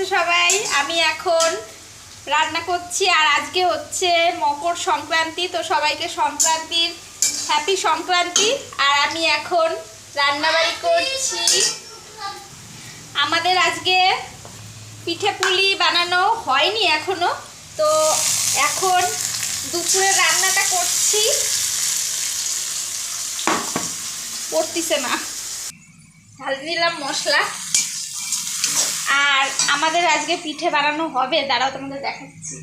আছো সবাই? আমি এখন রান্না করছি আর আজকে হচ্ছে মকর সংক্রান্তি, তো সবাইকে সংক্রান্তির হ্যাপি সংক্রান্তি। আর আমি এখন রান্নাবাড়ি করছি। আমাদের আজকে পিঠে পুলি বানানো হয়নি এখনও, তো এখন দুপুরে রান্নাটা করছি। পড়তিছে না। ঢালতে দিলাম মশলা। আর আমাদের আজকে পিঠে বানানো হবে, দাঁড়াও তোমাদের দেখাচ্ছি।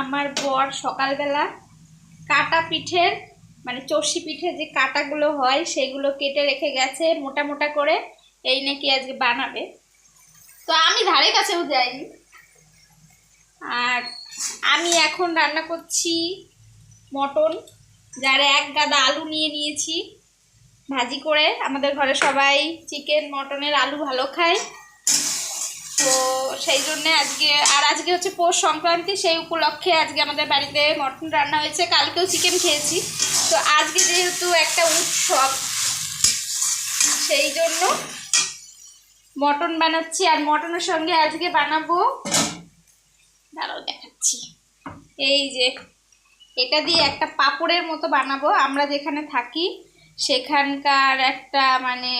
আমার বর সকালবেলা কাটা পিঠের মানে চষি পিঠে যে কাটাগুলো হয়, সেগুলো কেটে রেখে গেছে, মোটা মোটা করে এই নাকি আজকে বানাবে। তো আমি ধারে কাছেও যাইনি। আর আমি এখন রান্না করছি মটন, যার এক গাদা আলু নিয়ে নিয়েছি। ভাজি করে আমাদের ঘরে সবাই চিকেন মটনের আলু ভালো খায়। তো সেই জন্যে আজকে, আর আজকে হচ্ছে পৌষ সংক্রান্তি, সেই উপলক্ষে আজকে আমাদের বাড়িতে মটন রান্না হয়েছে। কালকেও চিকেন খেয়েছি। তো আজকে যেহেতু একটা উৎসব, সেই জন্য মটন বানাচ্ছি। আর মটনের সঙ্গে আজকে বানাবো, দাঁড়াও দেখাচ্ছি। এই যে, এটা দিয়ে একটা পাপড়ের মতো বানাবো। আমরা যেখানে থাকি সেখানকার একটা মানে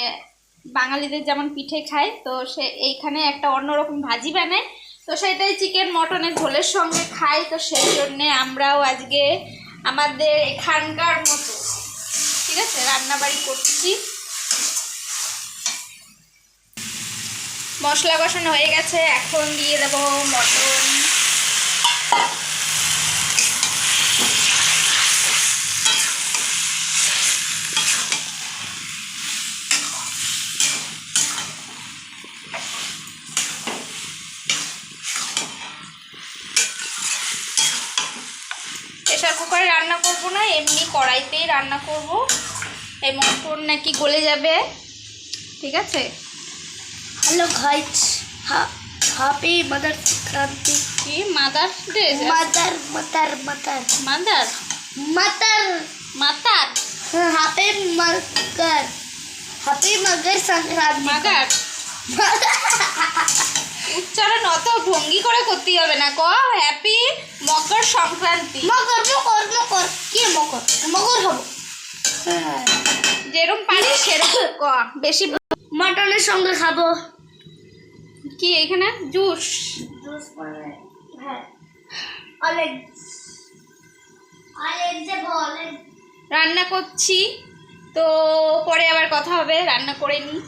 বাঙালিদের যেমন পিঠে খায়, তো সে এইখানে একটা অন্যরকম ভাজি বানায়। তো সেটাই চিকেন মটনের ঝোলের সঙ্গে খাই তো সেই জন্যে আমরাও আজকে আমাদের এখানকার মতো, ঠিক আছে, রান্নাবাড়ি করছি। মশলা বসানো হয়ে গেছে, এখন দিয়ে দেবো মটন। প্রেশার কুকারে রান্না করব না এমনি কড়াইতেই রান্না করব। এই মটন নাকি গলে যাবে। ঠিক আছে? হ্যালো ঘাইচ হাপি মাদার ক্রান্তি কি? মাদার মাদার মাতার মাতার মাদার মাতার মাতার হাপে মাদার হাপে মাদার সংক্রান্তি মাদার উচ্চারণ অত ভঙ্গি করে করতে হবে না ক? হ্যাপি মকর সংক্রান্তি। মকর মকর মকর। কি মকর? মকর হব। যেরকম পারিস সেরকম ক? বেশি মটনের সঙ্গে খাব। কি এখানে? জুস। হ্যাঁ। রান্না করছি তো পরে আবার কথা হবে। রান্না করে নিই।